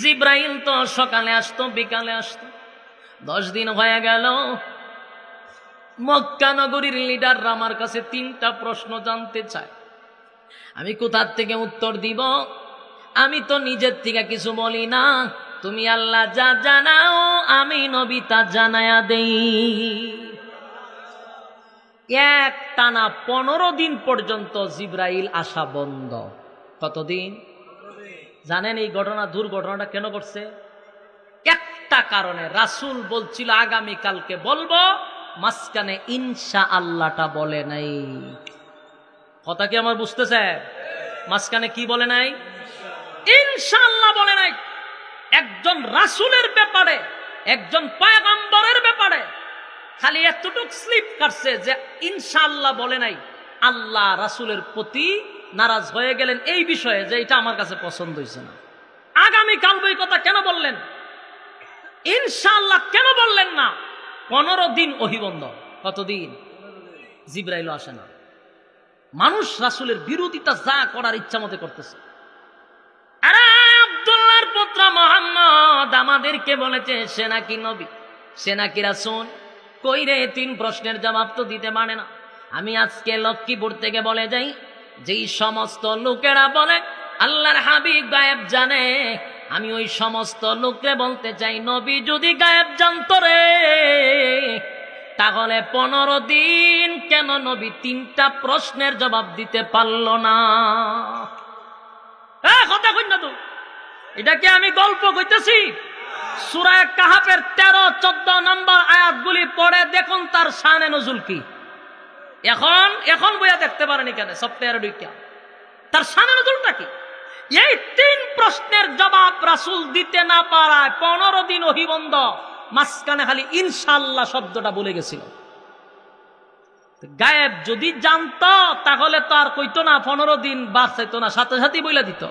জিব্রাইল তো সকালে আসতো, বিকালে আসতো। দশ দিন হয়ে গেল। মক্কা নগরীর লিডাররা আমার কাছে তিনটা প্রশ্ন জানতে চায়। আমি কোথার থেকে উত্তর দিব? আমি তো নিজের থেকে কিছু বলি না। তুমি আল্লাহ যা জানাও, আমি নবী তা জানায়া দেই। এক টানা পনেরো দিন পর্যন্ত জিব্রাইল আসা বন্ধ। কতদিন? জানেন এই ঘটনা, দুর্ঘটনাটা কেন করছে একটা কারণে রাসুল বলছিল আগামী কালকে বলব, মাঝখানে ইনশা আল্লাহটা বলে নাই। কথা কি আমার বুঝতেছে? মাঝখানে কি বলে নাই? ইনশাআল্লাহ বলে নাই। একজন রাসুলের ব্যাপারে, একজন পয়গম্বরের ব্যাপারে খালি এতটুক স্লিপ কাটছে যে ইনশাআল্লাহ বলে নাই। আল্লাহ রাসুলের প্রতি নারাজ হয়ে গেলেন এই বিষয়ে যে এটা আমার কাছে পছন্দ হয়েছে না। আগামী কাল বই কথা কেন বললেন? ইনশাল্লাহ কেন বললেন না? পনেরো দিন অহিবন্ধ। কতদিন? জিব্রাইল আসে না। মানুষ রাসুলের বিরোধিতা যা করার ইচ্ছা মতে করতেছে। আরে আব্দুল্লাহর পুত্র মোহাম্মদ আমাদেরকে বলেছে, সে নাকি নবী? সে নাকি রাসুল? কই রে তিন প্রশ্নের জবাব তো দিতে পারে না। আমি আজকে লক্ষ্মীপুর থেকে বলে যাই যেই সমস্ত লোকেরা বলে, আল্লাহর হাবিব গায়েব জানে। আমি ওই সমস্ত লোককে বলতে চাই, নবী যদি গায়েব জানতো রে, তাহলে পনেরো দিন কেন নবী তিনটা প্রশ্নের জবাব দিতে পারল না? কথা কই না তো। এটা কি আমি গল্প কইতেছি? সুরায় কাহাফের তেরো, চোদ্দ নম্বর আয়াতগুলি পড়ে দেখুন তার শানে নজুল কি। এখন এখন বইয়া দেখতে পারেনি কেন? সফটওয়্যার দুইটা। তার শানে নজুলটা কি? এই তিন প্রশ্নের জবাব রাসুল দিতে না পারায় পনেরো দিন অহিবন্ধ মাঝখানে খালি ইনশাল্লাহ শব্দটা বলে গেছিল। গায়েব যদি জানত, তাহলে তো আর কইতো না পনেরো দিন বাঁচাইতো না, সাথে সাথেই বইলা দিত।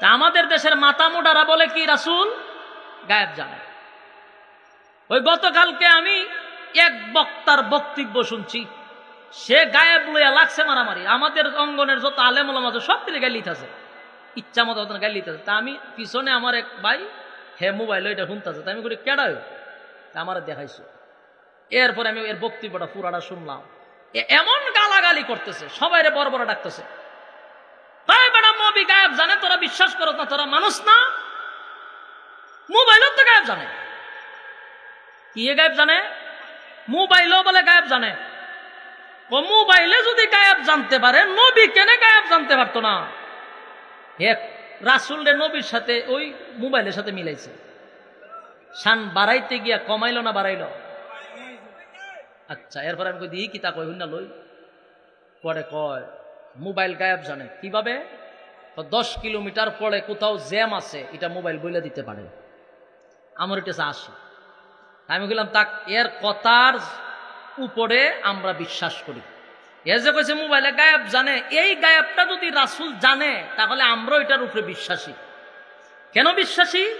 তা আমাদের দেশের মাথা মোটারা বলে কি রাসুল? গায়েব জানে। ওই গতকালকে আমি এক বক্তার বক্তব্য শুনছি। সে গায়েব লইয়া লাগছে মারামারি। আমাদের অঙ্গনের যত আলেমুলাম আছে, সব থেকে গাইলিত আছে ইচ্ছা মতো গাইলিত আছে তা আমি পিছনে আমার এক ভাই, হে মোবাইল, ওইটা শুনতেছে। তা আমি করি কেডা তা আমার দেখাইছো। এরপরে আমি এর বক্তব্যটা, পুরাটা শুনলাম। এমন গালাগালি করতেছে, সবাইরে বড় বড় ডাকতেছে। তাই বেটা মবি গায়েব জানে, তোরা বিশ্বাস করো না, তোরা মানুষ না। মোবাইলও তো গায়েব জানে। কি গায়েব জানে? মোবাইলও বলে গায়েব জানে। মোবাইলে যদি গায়েব জানতে পারে, নবী কেনে গায়েব জানতে পারতো না? এক রাসুল রে নবীর সাথে ওই মোবাইলের সাথে মিলাইছে। শান বাড়াইতে গিয়া কমাইলো না বাড়াইল? আচ্ছা এরপরে আমি দিই কি তা কই না লই? পরে কয়, মোবাইল গায়েব জানে। কীভাবে? দশ কিলোমিটার পরে কোথাও জ্যাম আছে, এটা মোবাইল বইলে দিতে পারে। আমার এটা আসে। আমি বললাম তাক, এর কথার উপরে আমরা বিশ্বাস করি। এ যে কইছে মোবাইলে গায়েব জানে, এই গায়েবটা যদি রাসুল জানে, তাহলে আমরা এটার উপরে বিশ্বাসী। কেন বিশ্বাসী?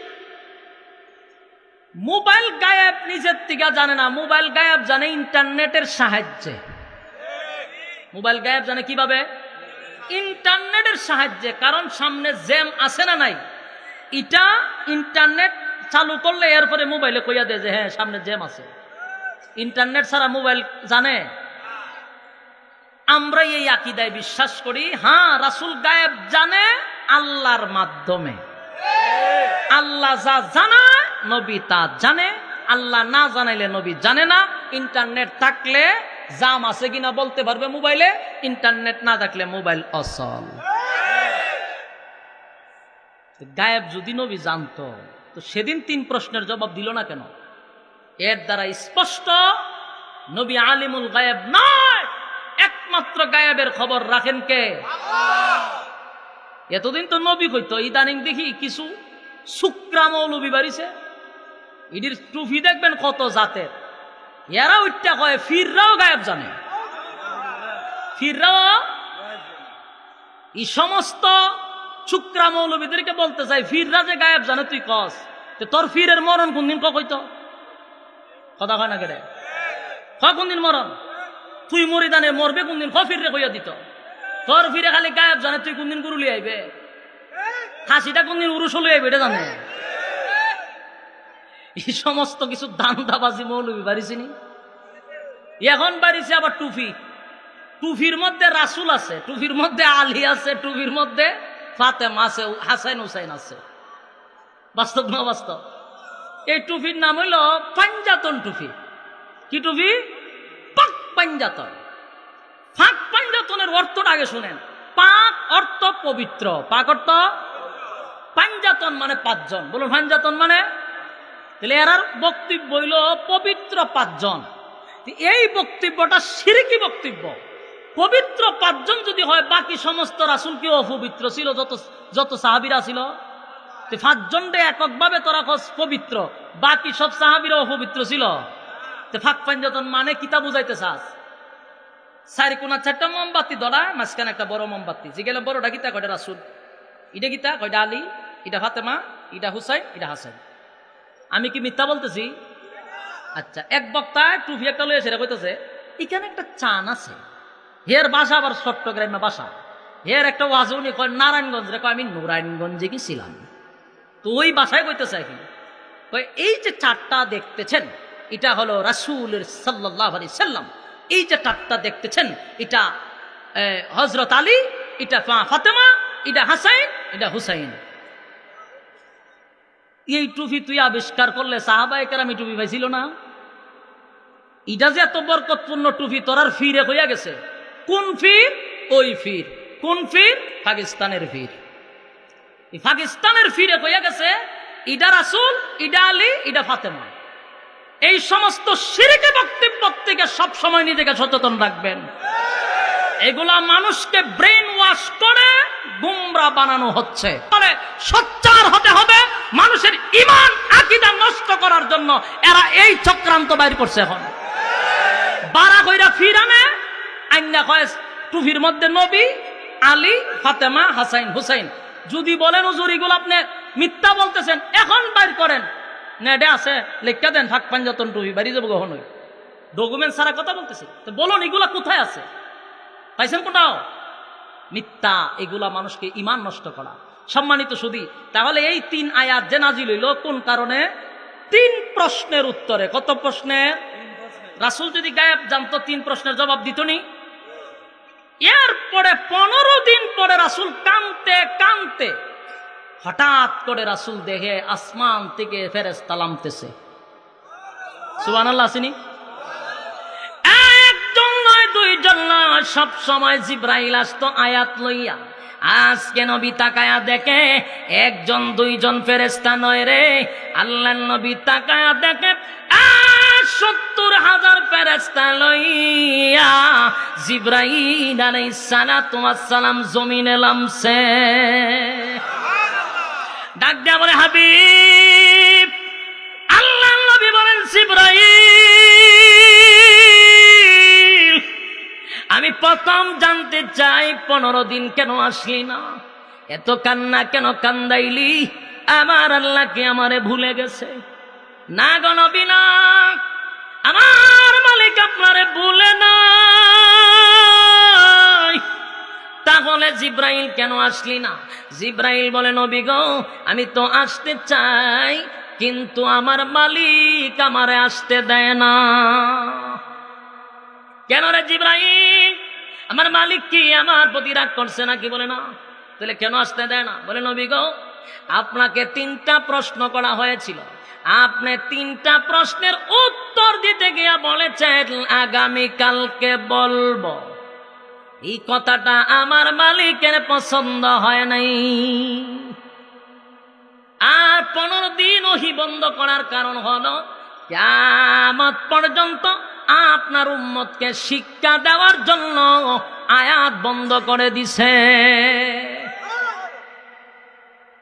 মোবাইল গায়েব নিজের থেকে জানে না, মোবাইল গায়েব জানে ইন্টারনেটের সাহায্যে। মোবাইল গায়েব জানে কীভাবে? ইন্টারনেটের সাহায্যে, কারণ সামনে জ্যাম আছে না নাই? এটা ইন্টারনেট চালু করলে এরপরে মোবাইলে কইয়া দেয় যে হ্যাঁ সামনে জ্যাম আছে। ইন্টারনেট ছাড়া মোবাইল জানে? আমরা এই আকিদায় বিশ্বাস করি হ্যাঁ রাসুল গায়েব জানে আল্লাহর মাধ্যমে। আল্লাহ যা জানায় নবী তা জানে। আল্লাহ না জানাইলে নবী জানে না। ইন্টারনেট থাকলে জাম আছে কিনা বলতে পারবে মোবাইলে? ইন্টারনেট না থাকলে মোবাইল অসল গায়েব যদি নবী জানতো, তো সেদিন তিন প্রশ্নের জবাব দিল না কেন? এর দ্বারা স্পষ্ট নবী আলিমুল গায়েব নয়। একমাত্র গায়েবের খবর রাখেন কে? এতদিন তো নবী কইতো ইদানিং দেখি কিছু শুক্রা মৌলবি বাড়িছে। ইডির টুফি দেখবেন কত জাতের। এরা উঠটা কয় ফিররাও গায়েব জানে। ফিররাও এই সমস্ত শুক্রা মৌলবীদেরকে বলতে চাই ফিররা যে গায়েব জানে তুই কস। তো তোর ফিরের মরণ কোনদিন কইতো? কথা কয় না কেটে কয় কোনদিন মরণ? তুই মরি দানে মরবে কোনদিন? ক ফিরে কইয়া দিত। তোর ফিরে খালি গায়েব জানে, তুই কোনদিন গুরুলি আইবে? খাসিটা কোনদিন উরুষ আইবে বেটে জানে? এই সমস্ত কিছু দান্দাবাজি মৌলবি বাড়িছিনি? এখন বাড়িছে আবার টুফি। টুফির মধ্যে রাসুল আছে, টুফির মধ্যে আলী আছে, টুফির মধ্যে ফাতেমা আছে, হাসাইন হুসাইন আছে। বাস্তব না বাস্তব? এই টুফির নাম হইল পাঞ্জাতন টুফি। কি টুফি? পাক পাঞ্জাতন। ফাঁক পাঞ্জাতনের অর্থটা আগে শুনেন। পাক অর্থ পবিত্র। পাক অর্থ? পাঞ্জাতন মানে পাঁচজন। বলুন, পাঞ্জাতন মানে? তাহলে এরার বক্তব্য হইল পবিত্র পাঁচজন। এই বক্তব্যটা সিরিকি বক্তব্য। পবিত্র পাঁচজন যদি হয়, বাকি সমস্ত রাসুল কি অপবিত্র ছিল? যত যত সাহাবিরা ছিল? তো পাঁচজনটা এককভাবে তোরা খোঁজ পবিত্র, বাকি সব সাহাবিরা অপবিত্র ছিল। তো ফাঁক পাঞ্জাতন মানে কিতা বুঝাইতে চাস? চারি কোনা চারটা মোমবাতি ধরা, মাঝখানে একটা বড় মোমবাতি। যেগুলো বড়টা গীতা কয়টা রাসুল। এটা গীতা কয়টা আলী, এটা ফাতেমা, এটা হুসাইন, এটা হাসাইন আমি কি মিথ্যা বলতেছি? আচ্ছা এক বক্তায় টুপি একটা লয়েছে রে কইতেছে, এখানে একটা চান আছে। হের বাসা আবার চট্টগ্রামে বাসা। হের একটা ওয়াজ উনি কয়, নারায়ণগঞ্জ রে। কয়, আমি নারায়ণগঞ্জে গেছিলাম। তো ওই বাসায় কইতেছে কি এই যে চারটা দেখতেছেন, এটা হলো রাসুলের সাল্লাহ সাল্লাম। এই যে চারটা দেখতেছেন, এটা হজরত আলী, এটা ফাতেমা, এটা হাসাইন, এটা হুসাইন। এই টুপি তুই আবিষ্কার করলে সাহাবাই কেরামি টুপি পাইছিল না? এটা যে এত বরকতপূর্ণ টুপি তোরার ফিরে হইয়া গেছে। কোন ফির? ওই ফির। কোন ফির? পাকিস্তানের এই পাকিস্তানের ফিরে হইয়া গেছে, ইডা রাসুল, ইডা আলী, ইডা ফাতেমা। এই সমস্ত সিরিকে বক্তব্য থেকে সব সময় নিজেকে সচেতন রাখবেন। এগুলা মানুষকে ব্রেন ওয়াশ করে গুমরা বানানো হচ্ছে। ফলে সোচ্চার হতে হবে, মানুষের ইমান, আকিদা নষ্ট করার জন্য। এরা এই চক্রান্ত বাইর করছে এখন। বারা কইরা ফিরানে আইনা কয় টুফির মধ্যে নবী, আলী, ফাতেমা, হাসাইন, হুসাইন। যদি বলেন, হুজুর, এগুলো আপনি মিথ্যা বলতেছেন, এখন বাইর করেন। নেডে আছে, লেখা দেন, ফাঁক পাঞ্জাতন টুফি বাড়ি যাব কখনোই। ডকুমেন্ট সারা কথা বলতেছি। তো বলুন, এগুলা কোথায় আছে? পাইছেন কোথাও? মিথ্যা, এগুলা মানুষকে ইমান নষ্ট করা। সম্মানিত সুদী তাহলে এই তিন আয়াত যে নাজিল হইল, কোন কারণে? তিন প্রশ্নের উত্তরে। কত প্রশ্নের? রাসুল যদি গায়েব জানতো, তিন প্রশ্নের জবাব দিত নি। এরপরে পনেরো দিন পরে রাসুল কানতে কানতে হঠাৎ করে রাসুল দেখে আসমান থেকে ফেরেস্তা নামতেছে। সুবান আল্লাহ আসেনি একজন নয়, দুইজন নয়, সব সময় জিব্রাইল আসতো আয়াত লইয়া। আজকে নবী তাকায়া দেখে একজন, দুইজন ফেরেস্তা নয় রে। আল্লাহ নবী তাকায়া দেখে সত্তর হাজার ফেরেস্তা লইয়া জিব্রাইল সালাম জমিনে লামছে। ডাক দেয়া বলে হাবিব আল্লাহ নবী বলেন জিব্রাইল আমি প্রথম জানতে চাই পনেরো দিন কেন আসলি না? এত কান্না কেন কান্দাইলি? আমার আল্লাহকে আমারে ভুলে গেছে? না গণবি না। আমার মালিক আপনারে জিব্রাইল কেন আসলি না? জিব্রাইল বলে, নবী গো, আমি তো আসতে চাই, কিন্তু আমার মালিক আমারে আসতে দেয় না। কেন রে জিব্রাইল? আমার মালিক কি আমার প্রতি রাগ করছে নাকি বলে না? তাহলে কেন আসতে দেয় না? বলে, নবী গো, আপনাকে তিনটা প্রশ্ন করা হয়েছিল। আপনি তিনটা প্রশ্নের উত্তর দিতে গিয়া বলেছেন, আগামীকালকে বলব। এই কথাটা আমার মালিকের পছন্দ হয় নাই। আর পনেরো দিন ওহি বন্ধ করার কারণ হলো কেমত পর্যন্ত আপনার উম্মতকে শিক্ষা দেওয়ার জন্য আয়াত বন্ধ করে দিছে।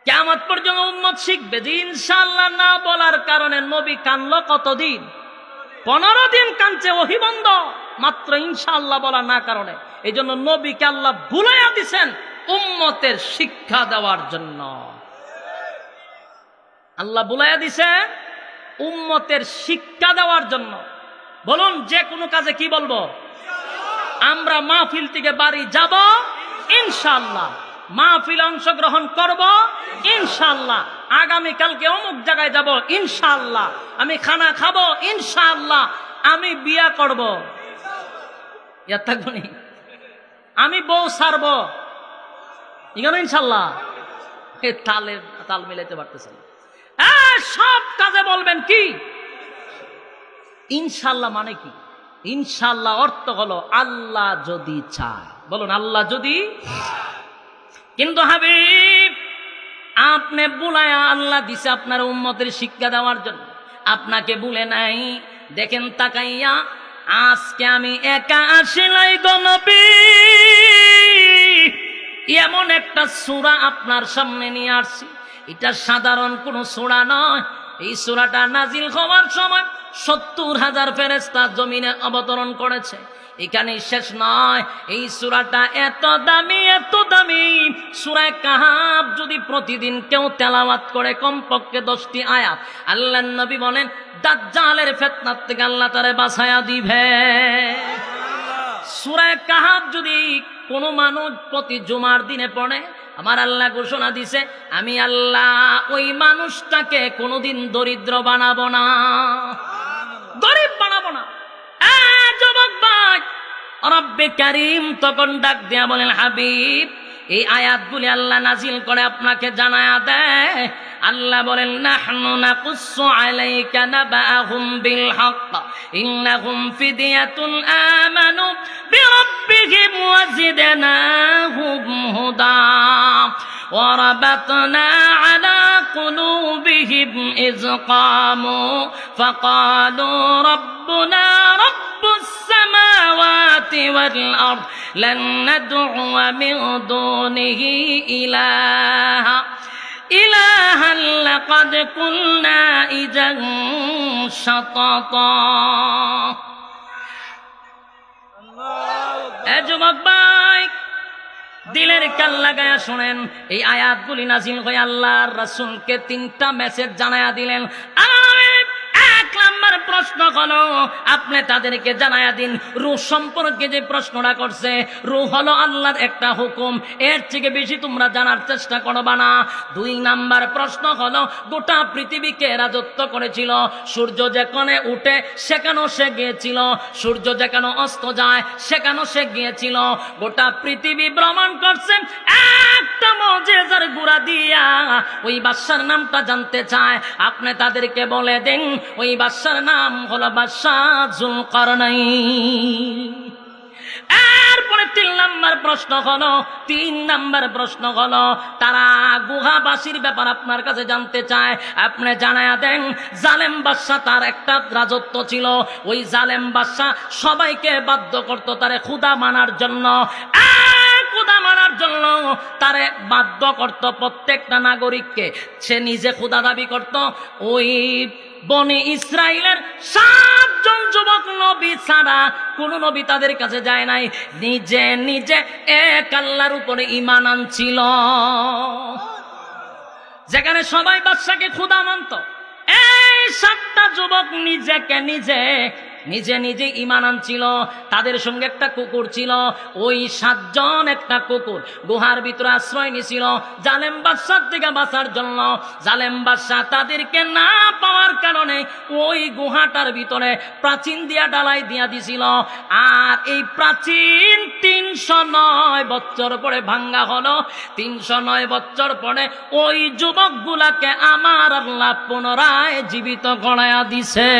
কেমত পর্যন্ত উম্মত শিখবে যে ইনশাল্লাহ না বলার কারণে নবী কানলো কতদিন? পনেরো দিন কানছে ওহি বন্ধ। মাত্র ইনশাল্লাহ বলা না কারণে। এই জন্য নবীকে আল্লাহ ভুলাইয়া দিছেন উম্মতের শিক্ষা দেওয়ার জন্য। আল্লাহ বুলাইয়া দিছে উম্মতের শিক্ষা দেওয়ার জন্য। বলুন, যে কোনো কাজে কি বলব? আমরা মাহফিল থেকে বাড়ি যাব ইনশাল্লাহ মাহফিল অংশগ্রহণ করব ইনশাল্লাহ আগামী কালকে অমুক জায়গায় যাব ইনশাল্লাহ আমি খানা খাব ইনশাল্লাহ আমি বিয়া করব। থাকব আমি বউ সারব ইনশাল্লাহ তালে তাল মিলাইতে পারতেছে না। সব কাজে বলবেন কি? ইনশাল্লাহ মানে কি? ইনশাল্লাহ অর্থ হলো আল্লাহ যদি চায়। বলুন, আল্লাহ যদি কিন্তু হাবিব আপনি বুলায়া আল্লাহ দিছে আপনার উম্মতের শিক্ষা দেওয়ার জন্য। আপনাকে বলে নাই, দেখেন তাকাইয়া, আজকে আমি একা আসিলাই গনবী এমন একটা সুরা আপনার সামনে নিয়ে আসছি। এটা সাধারণ কোন সুরা নয়। এই সুরাটা নাজিল হওয়ার সময় সত্তর হাজার ফেরেস্তা জমিনে অবতরণ করেছে। এখানে শেষ নয়। এই সুরাটা এত দামি এত দামি। সুরায় কাহাব যদি প্রতিদিন কেউ তেলাওয়াত করে কমপক্ষে দশটি আয়াত আল্লাহ নবী বলেন, দাজ্জালের ফেতনার থেকে আল্লাহ তারে বাসায়া দিবে। সুরায় কাহাব যদি কোনো মানুষ প্রতি জুমার দিনে পড়ে, আমার আল্লাহ ঘোষণা দিছে, আমি আল্লাহ ওই মানুষটাকে কোনোদিন দরিদ্র বানাবো না। গরিব বানাবো না। যুবক ভাই রব্বে কারিম তখন ডাক দিয়া বলেন, হাবিব, এই আয়াতগুলি আল্লাহ নাজিল করে আপনাকে জানায়া দেয়। আল্লাহ বলেন নাহনু নাকুসসু আলাইকা নাবাআহুম বিল হক ইন্নাহুম ফিদিয়াতুন আমানু বিরাব্বিহিম ওয়াজিদনাহুম হুদা وربطنا على قلوبهم إذ قاموا فقالوا ربنا رب السماوات والأرض لن ندعو من دونه إلها إلها لقد قلنا إذا شططا এ যুবক ভাই দিলের কান লাগায়া শুনেন এই আয়াতগুলি নাজিল হয়ে আল্লাহর রাসূলকে তিনটা মেসেজ জানায়া দিলেন আমার প্রশ্ন হলো, আপনি তাদেরকে জানায়া দিন, রূহ সম্পর্কে যে প্রশ্নটা করছে, রূহ হলো আল্লাহর একটা হুকুম, এর থেকে বেশি তোমরা জানার চেষ্টা করবা না। দুই নাম্বার প্রশ্ন হলো, গোটা পৃথিবীকে রাজত্ব করেছিল, সূর্য যেখানে উঠে সেখানেও সে গিয়েছিল, সূর্য যেখানে অস্ত যায় সেখানেও সে গিয়েছিল। গোটা পৃথিবী ভ্রমণ করছেন একটা মজেজার গুড়া দিয়া, ওই বাদশার নামটা জানতে চায়, আপনি তাদেরকে বলে দেন, ওই বাদশার নাম হলো বাদশাহ জুলকারনাই এরপরে তিন নাম্বার প্রশ্ন হলো, তিন নাম্বার প্রশ্ন হলো, তারা গুহাবাসীর ব্যাপার আপনার কাছে জানতে চায়। আপনি জানায়া দেন, জালেম বাদশাহ তার একটা রাজত্ব ছিল। ওই জালেম বাদশাহ সবাইকে বাধ্য করত তারে ক্ষুদা মানার জন্য। ক্ষুদা মানার জন্য তারে বাধ্য করত প্রত্যেকটা নাগরিককে। সে নিজে ক্ষুদা দাবি করত, ওই বনে ইসরায়েলের সাতজন যুবক নবী ছাড়া কোন নবী তাদের কাছে যায় নাই। নিজে নিজে এক আল্লাহর উপরে ইমান আনছিল। যেখানে সবাই বাদশাকে ক্ষুদা মানত। এই সাতটা যুবক নিজেকে নিজে নিজে নিজে ইমান আনছিল, তাদের সঙ্গে একটা কুকুর ছিল, ওই সাতজন একটা কুকুর গুহার ভিতরে আশ্রয় নিছিল জালেম বাদশার থেকে বাঁচার জন্য, জালেম বাদশাহ তাদেরকে না পাওয়ার কারণে ওই গুহাটার ভিতরে প্রাচীন দিয়া ডালাই দিয়া দিছিল। আর এই প্রাচীন তিনশো নয় বছর পরে ভাঙ্গা হলো। তিনশো নয় বছর পরে ওই যুবক গুলাকে আমার আল্লাহ পুনরায় জীবিত গড়ায়া দিছে।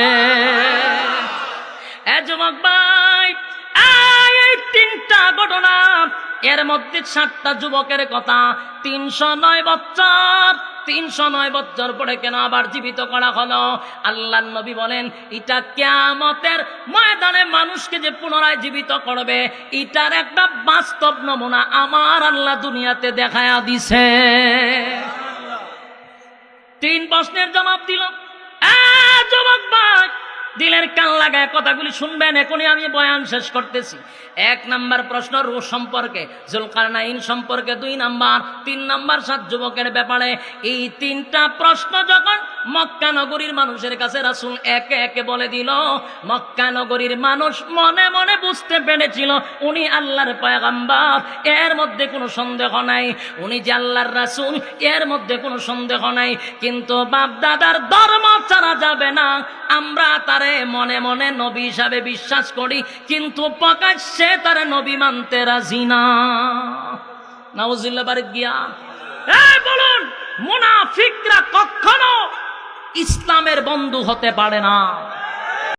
এ যুবক ভাই তিনটা ঘটনা। এর মধ্যে সাতটা যুবকের কথা, তিনশো নয় বছর তিনশো নয় বছর পরে কেন আবার জীবিত করা হলো? আল্লাহ নবী বলেন, এটা কেয়ামতের ময়দানে মানুষকে যে পুনরায় জীবিত করবে, এটার একটা বাস্তব নমুনা আমার আল্লাহ দুনিয়াতে দেখায়া দিছে। তিন প্রশ্নের জবাব দিল যুবক ভাই দিলের কান লাগায় কথাগুলি শুনবেন, এখনই আমি বয়ান শেষ করতেছি। এক নাম্বার প্রশ্ন রু সম্পর্কে। জুলকারনাইন সম্পর্কে দুই নাম্বার, তিন নাম্বার সাত যুবকের ব্যাপারে। এই তিনটা প্রশ্ন যখন মক্কা নগরীর মানুষের কাছে রাসুল একে একে বলে দিল, মক্কা নগরীর মানুষ মনে মনে বুঝতে পেরেছিল, উনি আল্লাহর পয়গাম্বার, এর মধ্যে কোনো সন্দেহ নাই। উনি যে আল্লাহর রাসুল, এর মধ্যে কোনো সন্দেহ নাই। কিন্তু বাপ দাদার ধর্ম ছাড়া যাবে না। আমরা তারে মনে মনে নবী হিসাবে বিশ্বাস করি, কিন্তু প্রকাশ্যে তারে নবী মানতে রাজি না। গিয়া বলুন, মুনাফিকরা কখনো ইসলামের বন্ধু হতে পারে না।